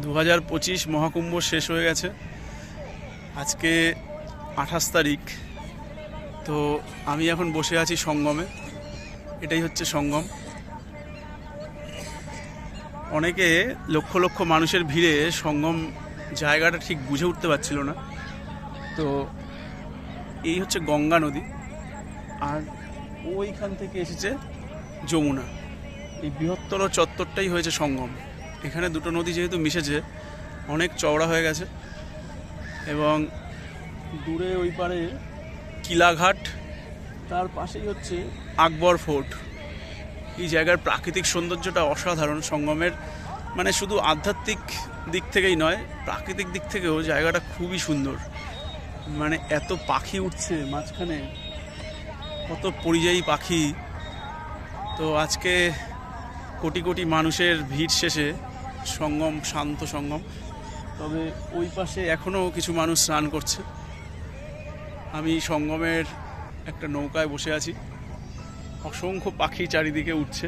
দু হাজার পঁচিশ মহাকুম্ভ শেষ হয়ে গেছে। আজকে আঠাশ তারিখ। তো আমি এখন বসে আছি সঙ্গমে। এটাই হচ্ছে সঙ্গম। অনেকে লক্ষ লক্ষ মানুষের ভিড়ে সঙ্গম জায়গাটা ঠিক বুঝে উঠতে পারছিল না। তো এই হচ্ছে গঙ্গা নদী। আর ওইখান থেকে এসেছে যমুনা। এই বৃহত্তর চত্বরটাই হয়েছে সঙ্গম। এখানে দুটো নদী যেহেতু মিশেছে, অনেক চওড়া হয়ে গেছে এবং দূরে ওই পারে কিলাঘাট, তার পাশেই হচ্ছে আকবর ফোর্ট। এই জায়গার প্রাকৃতিক সৌন্দর্যটা অসাধারণ। সঙ্গমের মানে শুধু আধ্যাত্মিক দিক থেকেই নয়, প্রাকৃতিক দিক থেকেও জায়গাটা খুবই সুন্দর। মানে এত পাখি উঠছে মাঝখানে, কত পরিযায়ী পাখি। তো আজকে কোটি কোটি মানুষের ভিড় শেষে সঙ্গম, শান্ত সঙ্গম। তবে ওই পাশে এখনও কিছু মানুষ স্নান করছে। আমি সঙ্গমের একটা নৌকায় বসে আছি। অসংখ্য পাখি চারিদিকে উঠছে।